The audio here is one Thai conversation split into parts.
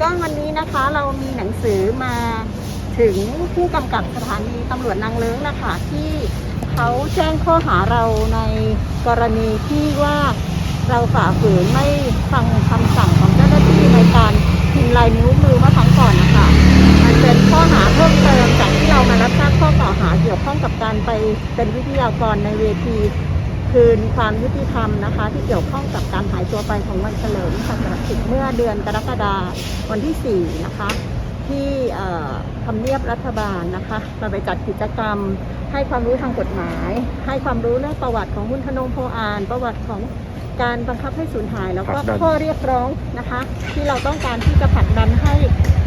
ก็วันนี้นะคะเรามีหนังสือมาถึงผู้กำกับสถานีตำรวจนางเลิ้งนะคะที่เขาแจ้งข้อหาเราในกรณีที่ว่าเราฝ่าฝืนไม่ฟังคำสั่งของเจ้าหน้าที่ในการพิมพ์ลายนิ้วมือเมื่อครั้งก่อนนะคะมันเป็นข้อหาเพิ่มเติมจากที่เรามารับทราบข้อกล่าวหาเกี่ยวข้องกับการไปเป็นวิทยากรในเวที คืนความยุติธรรมนะคะ ที่เกี่ยวข้องกับการหายตัวไปของวันเฉลิมศาสนกิจเมื่อเดือนกรกฎาคมวันที่ 4 นะคะ ที่เอ่อทำเนียบรัฐบาลนะคะเราไปจัดกิจกรรมให้ความรู้ทางกฎหมาย ให้ความรู้เรื่องประวัติของคุณธนงโพอาน ประวัติของการบังคับให้สูญหาย แล้วก็ผลักดันข้อเรียกร้องนะคะ ที่เราต้องการที่จะผลักดันให้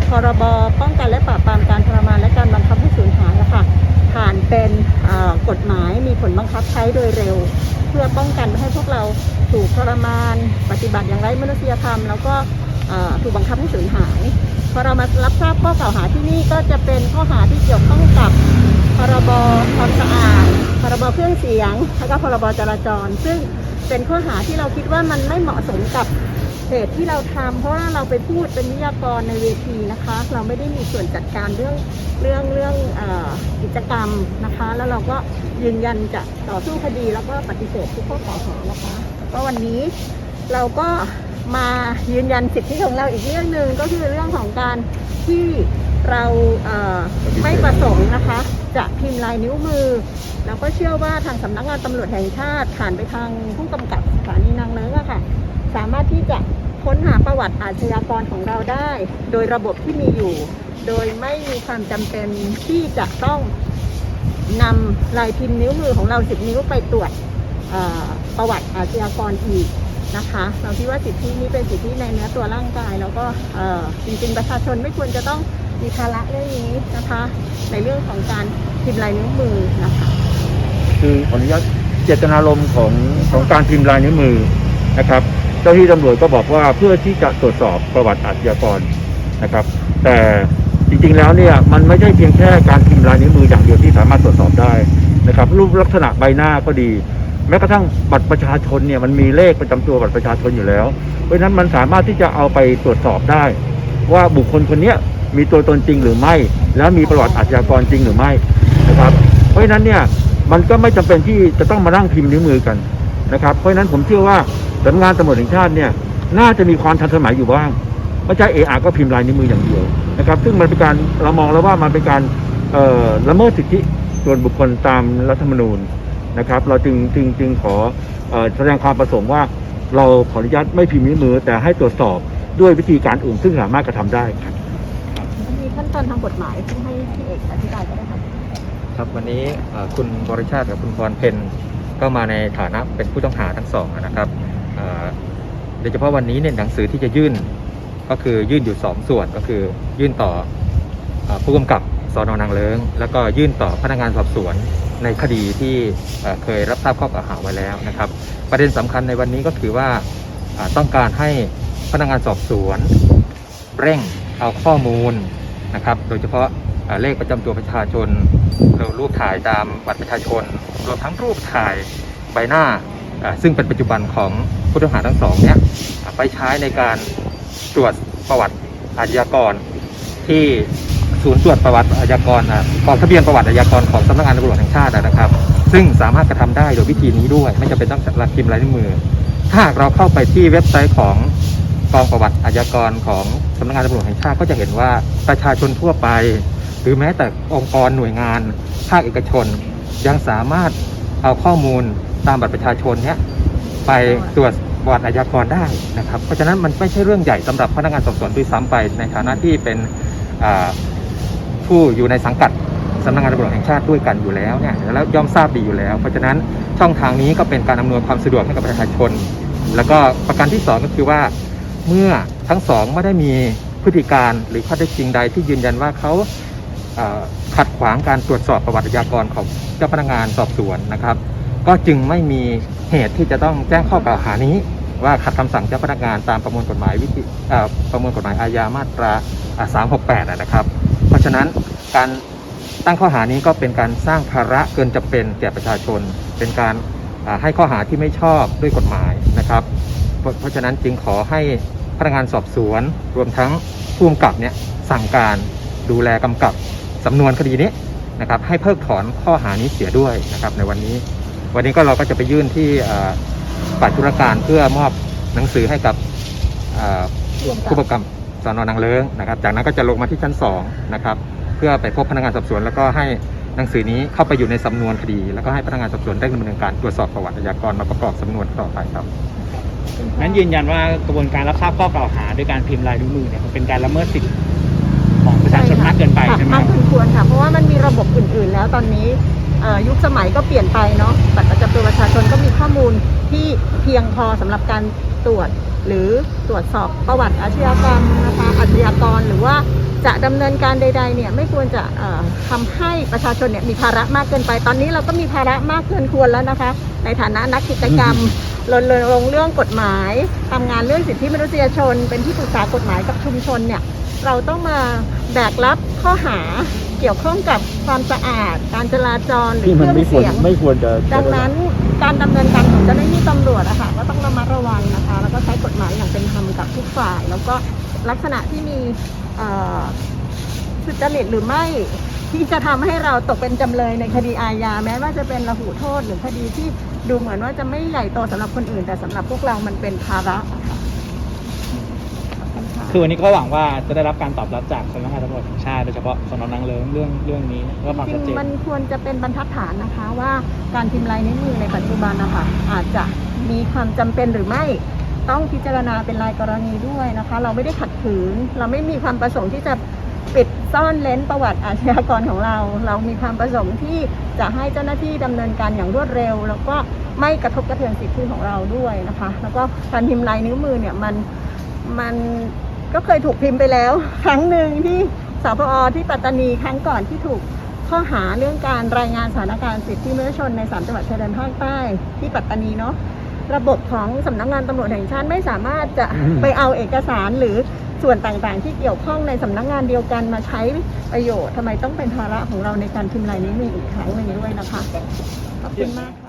พรบป้องกันและปราบปรามการทรมานและการบังคับให้สูญหายอะค่ะผ่านเป็นเอ่อกฎหมายมีผลบังคับใช้โดยเร็ว เพื่อป้องกันไม่ให้พวกเราถูกทรมาน ปฏิบัติอย่างไร้มนุษยธรรม แล้วก็ถูกบังคับให้สูญหายพอเรามารับทราบข้อกล่าวหาที่นี่ก็จะเป็นข้อหาที่เกี่ยวข้องกับพรบความสะอาดพรบเครื่องเสียง แล้วก็พรบจราจร ซึ่ง เป็นข้อหาที่เราคิดว่ามันไม่เหมาะสมกับเหตุที่เราทำเพราะว่าเราไปพูดเป็นวิทยากรในเวทีนะคะ เราไม่ได้มีส่วนจัดการเรื่องเรื่องเรื่องอกิจกรรมนะคะ แล้วเราก็ยืนยันจะต่อสู้คดีแล้วก็ปฏิเสธทุกข้อกล่าวหานะคะก็วันนี้เราก็มายืนยันสิทธิของเราอีกเรื่องหนึ่งก็คือเรื่องของการที่เราเอ่อไม่ประสงค์นะคะ จะพิมพ์ลายนิ้วมือ แล้วก็เชื่อว่าทางสำนักงานตำรวจแห่งชาติผ่านไปทางผู้กำกับสถานีนางเลิ้งอค่ะ สามารถที่จะค้นหาประวัติอาชญากรของเราได้ โดยระบบที่มีอยู่ โดยไม่มีความจำเป็นที่จะต้องนำลายพิมพ์นิ้วมือของเราสิบนิ้วไปตรวจประวัติอาชญากรอีกนะคะ เราคิดว่าสิทธินี้เป็นสิทธิในเนื้อตัวร่างกาย แล้วก็จริงๆประชาชนไม่ควรจะต้อง มีภาระเรื่องนี้นะคะ ในเรื่องของการพิมพ์ลายนิ้วมือนะคะ คือขออนุญาตเจตนารมณ์ของของการพิมพ์ลายนิ้วมือนะครับ เจ้าที่ตำรวจก็บอกว่าเพื่อที่จะตรวจสอบประวัติอาชญากรนะครับ แต่จริงๆแล้วเนี่ยมันไม่ใช่เพียงแค่การพิมพ์ลายนิ้วมืออย่างเดียวที่สามารถตรวจสอบได้นะครับ รูปลักษณะใบหน้าก็ดีแม้กระทั่งบัตรประชาชนเนี่ยมันมีเลขประจำตัวบัตรประชาชนอยู่แล้ว เพราะฉะนั้นมันสามารถที่จะเอาไปตรวจสอบได้ ว่าบุคคลคนเนี้ย มีตัวตนจริงหรือไม่ แล้วมีประวัติอาชญากรจริงหรือไม่นะครับ เพราะฉะนั้นเนี่ยมันก็ไม่จำเป็นที่จะต้องมานั่งพิมพ์นิ้วมือกันนะครับ เพราะฉะนั้นผมเชื่อว่าสำนักงานตำรวจแห่งชาติเนี่ยน่าจะมีความทันสมัยอยู่บ้างไม่ใช่เออาก็พิมพ์ลายนิ้วมืออย่างเดียวนะครับ ซึ่งมันเป็นการเรามองแล้วว่ามันเป็นการละเมิดสิทธิส่วนบุคคลตามรัฐธรรมนูญนะครับ เราจึงจึงจึงขอแสดงความประสงค์ว่าเราขออนุญาตไม่พิมพ์นิ้วมือแต่ให้ตรวจสอบด้วยวิธีการอื่นซึ่งสามารถกระทำได้ครับ ขั้นตอนทางกฎหมายที่ให้พี่เอกอธิบายก็ได้ค่ะครับวันนี้คุณบริชาติกับคุณพรเพนก็มาในฐานะเป็นผู้ต้องหาทั้งสองนะครับโดยเฉพาะวันนี้เนี่ยหนังสือที่จะยื่นก็คือยื่นอยู่สองส่วนก็คือยื่นต่ออผู้กำกับสอนอนางเลิงแล้วก็ยื่นต่อพนักงานสอบสวนในคดีที่เคยรับทราบข้อกล่าวหาไว้แล้วนะครับ ประเด็นสำคัญในวันนี้ก็คือว่าอ่าต้องการให้พนักงานสอบสวน เร่งเอาข้อมูล นะครับ โดยเฉพาะเลขประจำตัวประชาชนรูปถ่ายตามบัตรประชาชน รวมทั้งรูปถ่ายใบหน้า ซึ่งเป็นปัจจุบันของผู้ต้องหาทั้งสองเนี่ยไปใช้ในการตรวจประวัติอาชญากร ที่ศูนย์ตรวจประวัติอาชญากรกองทะเบียนประวัติอาชญากรของสำนักงานตำรวจแห่งชาตินะครับ ซึ่งสามารถกระทำได้โดยวิธีนี้ด้วย ไม่จำเป็นต้องลักพิมพ์ลายนิ้วมือ ถ้าเราเข้าไปที่เว็บไซต์ของ กองประวัติอาชญากรของสำนักงานตำรวจแห่งชาติก็จะเห็นว่าประชาชนทั่วไป หรือแม้แต่องค์กรหน่วยงาน ภาคเอกชน ยังสามารถเอาข้อมูลตามบัตรประชาชนเนี้ยไปตรวจประวัติอาชญากรได้นะครับ เพราะฉะนั้นมันไม่ใช่เรื่องใหญ่สำหรับพนักงานสอบสวนด้วยซ้ำไปในฐานะที่เป็นผู้อยู่ในสังกัดสำนักงานตำรวจแห่งชาติด้วยกันอยู่แล้วเนี่ยแล้วย่อมทราบดีอยู่แล้ว เพราะฉะนั้นช่องทางนี้ก็เป็นการอำนวยความสะดวกให้กับประชาชน แล้วก็ประการที่สองก็คือว่า เมื่อทั้งสองไม่ได้มีพฤติการหรือข้อเท็จจริงใดที่ยืนยันว่าเขาขัดขวางการตรวจสอบประวัติอากรของเจ้าพนักงานสอบสวนนะครับ ก็จึงไม่มีเหตุที่จะต้องแจ้งข้อกล่าวหานี้ ว่าขัดคำสั่งเจ้าพนักงานตามประมวลกฎหมายวิธีประมวลกฎหมายอาญามาตรา 368 นะครับ เพราะฉะนั้นการตั้งข้อหานี้ก็เป็นการสร้างภาระเกินจะเป็นแก่ประชาชน เป็นการให้ข้อหาที่ไม่ชอบด้วยกฎหมายนะครับ เพราะฉะนั้นจึงขอให้พนักงานสอบสวน รวมทั้งผู้กำกับเนี่ยสั่งการดูแลกำกับสำนวนคดีนี้นะครับให้เพิกถอนข้อหานี้เสียด้วยนะครับในวันนี้ วันนี้ก็เราก็จะไปยื่นที่ฝ่ายธุรการเพื่อมอบหนังสือให้กับผู้ประกับสอนอนางเลิ้งนะครับ จากนั้นก็จะลงมาที่ชั้น2นะครับเพื่อไปพบพนักงานสอบสวน แล้วก็ให้หนังสือนี้เข้าไปอยู่ในสำนวนคดี แล้วก็ให้พนักงานสอบสวนได้ดำเนินการตรวจสอบประวัติอาชญากรมาประกอบสำนวนต่อไปครับ นั้นยืนยันว่ากระบวนการรับทราบข้อกล่าวหา ด้วยการพิมพ์ลายนิ้วมือเนี่ยมันเป็นการละเมิดสิทธิของประชาชนมากเกินไปค่ะใช่ไหมมากครับเกินควรค่ะ เพราะว่ามันมีระบบอื่น ๆ แล้วตอนนี้เอ่อยุคสมัยก็เปลี่ยนไปเนาะบัตรประจำตัวประชาชนก็มีข้อมูลที่เพียงพอสำหรับการตรวจหรือตรวจสอบประวัติอาชญากรรมนะคะอาชญากรหรือว่าจะดำเนินการใด ๆ เนี่ยไม่ควรจะเอ่อทำให้ประชาชนเนี่ยมีภาระมากเกินไป ตอนนี้เราก็มีภาระมากเกินควรแล้วนะคะ ในฐานะนักกิจกรรม รณรงค์เรื่องกฎหมายทำงานเรื่องสิทธิมนุษยชน เป็นที่ปรึกษากฎหมายกับชุมชนเนี่ยเราต้องมาแบกรับข้อหาเกี่ยวข้องกับความสะอาด การจราจรหรือที่เคมันรื่องไม่ควรเสียง ไม่ควรจะดังนั้นการดำเนินการของเจ้าหน้าที่ตำรวจอะค่ะก็ต้องระมัดระวังนะคะ แล้วก็ใช้กฎหมายอย่างเป็นธรรมกับทุกฝ่าย แล้วก็ลักษณะที่มีเอ่อสุจริตหรือไม่ที่จะทำให้เราตกเป็นจำเลยในคดีอาญาแม้ว่าจะเป็นระหูโทษหรือคดีที่ ดูเหมือนว่าจะไม่ใหญ่โตสำหรับคนอื่น แต่สำหรับพวกเรามันเป็นภาระอะค่ะขอบคุณค่ะคือวันนี้ก็หวังว่าจะได้รับการตอบรับจากสำนักงานตำรวจแห่งชาติโดยเฉพาะสนนางเลิงเรื่องเรื่องนี้ว่าความจชัดเจริงนๆมันควรจะเป็นบรรทัดฐานนะคะว่าการพิมพ์ลายนิ้วมือในปัจจุบันนะคะอาจจะมีความจำเป็นหรือไม่ต้องพิจารณาเป็นรายกรณีด้วยนะคะ เราไม่ได้ขัดขืน เราไม่มีความประสงค์ที่จะ ปิดซ่อนเลนประวัติอาชญากรของเรา เรามีความประสงค์ที่จะให้เจ้าหน้าที่ดำเนินการอย่างรวดเร็ว แล้วก็ไม่กระทบกระเทือนสิทธิของเราด้วยนะคะ แล้วก็การพิมพ์ลายนิ้วมือเนี่ยมันมันก็เคยถูกพิมพ์ไปแล้ว ครั้งหนึ่งที่สพอที่ปัตตานีครั้งก่อนที่ถูกข้อหาเรื่องการรายงานสถานการณ์สิทธิมนุษยชนในสามจังหวัดชายแดนภาคใต้ที่ปัตตานีเนาะระบบของสำนักงานตำรวจแห่งชาติไม่สามารถจะไปเอาเอกสารหรือ ส่วนต่างๆ ที่เกี่ยวข้องในสำนักงานเดียวกันมาใช้ประโยชน์ทำไมต้องเป็นภาระของเราในการพิมพ์ลายนิ้วมืออีกครั้งหนึ่งด้วยนะคะขอบคุณมากค่ะ